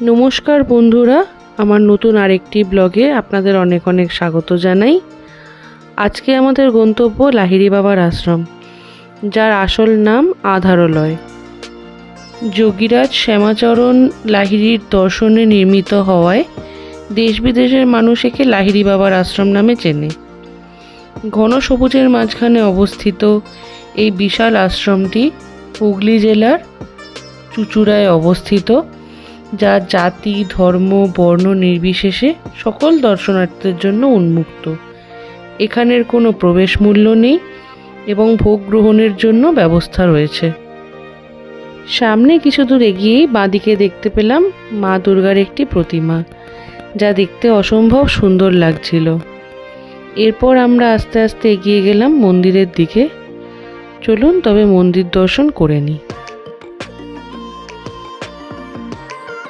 নমস্কার বন্ধুরা, আমার নতুন আরেকটি ব্লগে আপনাদের অনেক অনেক স্বাগত জানাই। আজকে আমাদের গন্তব্য লাহিড়ি বাবার আশ্রম, যার আসল নাম আধারলয়। যোগীরাজ শ্যামাচরণ লাহিড়ির দর্শনে নির্মিত হওয়ায় দেশ বিদেশের মানুষ একে লাহিড়ি বাবার আশ্রম নামে চেনে। ঘন সবুজের মাঝখানে অবস্থিত এই বিশাল আশ্রমটি হুগলি জেলার চুচুড়ায় অবস্থিত। যা জাতি, ধর্ম, বর্ণ নির্বিশেষে সকল দর্শনার্থীদের জন্য উন্মুক্ত। এখানের কোনো প্রবেশ মূল্য নেই এবং ভোগ গ্রহণের জন্য ব্যবস্থা রয়েছে। সামনে কিছু দূর এগিয়েই বাঁদিকে দেখতে পেলাম মা দুর্গার একটি প্রতিমা, যা দেখতে অসম্ভব সুন্দর লাগছিল। এরপর আমরা আস্তে আস্তে এগিয়ে গেলাম মন্দিরের দিকে। চলুন তবে মন্দির দর্শন করে নিই।